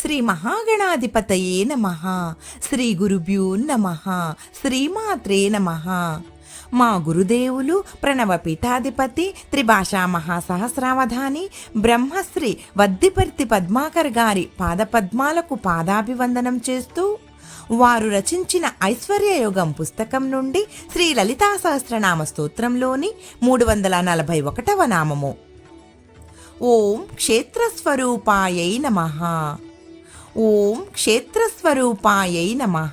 శ్రీ మహాగణాధిపతయే నమ. శ్రీ గురుభ్యూ నమ. శ్రీమాత్రే నమ. మా గురుదేవులు ప్రణవ పీఠాధిపతి త్రిభాషా మహాసహస్రావధాని బ్రహ్మశ్రీ వద్దిపర్తి పద్మాకర్ గారి పాదపద్మాలకు పాదాభివందనం చేస్తూ వారు రచించిన ఐశ్వర్యయోగం పుస్తకం నుండి శ్రీ లలితా సహస్రనామ స్తోత్రంలోని మూడు వందల నలభై ఒకటవ నామము. ఓం క్షేత్రస్వరూపాయై నమః. ఓం క్షేత్రస్వరూపాయై నమ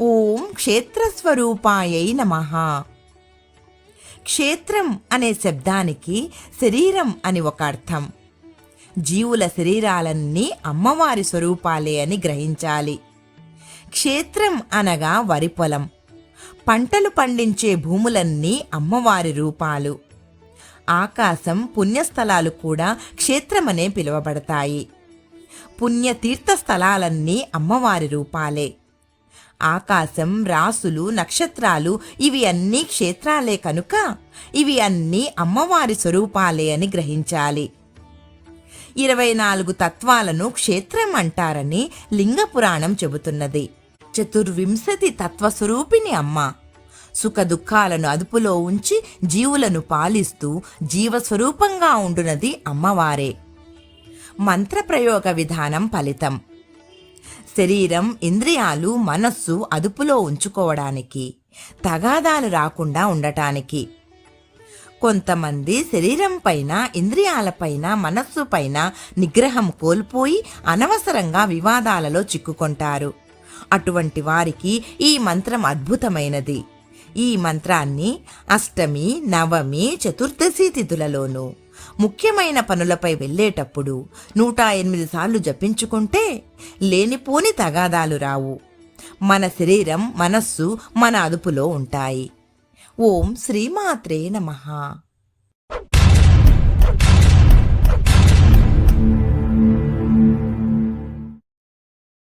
ఓం క్షేత్రస్వరూపాయై నమ క్షేత్రం అనే శబ్దానికి శరీరం అని ఒక అర్థం. జీవుల శరీరాలన్నీ అమ్మవారి స్వరూపాలే అని గ్రహించాలి. క్షేత్రం అనగా వరి పొలం. పంటలు పండించే భూములన్నీ అమ్మవారి రూపాలు. ఆకాశం పుణ్యస్థలాలు కూడా క్షేత్రమనే పిలువబడతాయి. పుణ్యతీర్థ స్థలాలన్నీ అమ్మవారి రూపాలే. ఆకాశం రాసులు నక్షత్రాలు ఇవి అన్నీ క్షేత్రాలే కనుక ఇవి అన్నీ అమ్మవారి స్వరూపాలే అని గ్రహించాలి. ఇరవై నాలుగు తత్వాలను క్షేత్రం అంటారని లింగ పురాణం చెబుతున్నది. చతుర్వింశతి తత్వస్వరూపిణి అమ్మ. సుఖ దుఃఖాలను అదుపులో ఉంచి జీవులను పాలిస్తూ జీవస్వరూపంగా ఉండునది అమ్మవారే. మంత్రప్రయోగ విధానం ఫలితం. శరీరం ఇంద్రియాలు మనస్సు అదుపులో ఉంచుకోవడానికి తగాదాలు రాకుండా ఉండటానికి. కొంతమంది శరీరం పైన ఇంద్రియాలపైన మనస్సు పైన నిగ్రహం కోల్పోయి అనవసరంగా వివాదాలలో చిక్కుకుంటారు. అటువంటి వారికి ఈ మంత్రం అద్భుతమైనది. ఈ మంత్రాన్ని అష్టమి నవమి చతుర్దశి తిథులలోనూ ముఖ్యమైన పనులపై వెళ్ళేటప్పుడు నూట ఎనిమిది సార్లు జపించుకుంటే లేనిపోని తగాదాలు రావు. మన శరీరం మనస్సు మన అదుపులో ఉంటాయి. ఓం శ్రీమాత్రే నమః.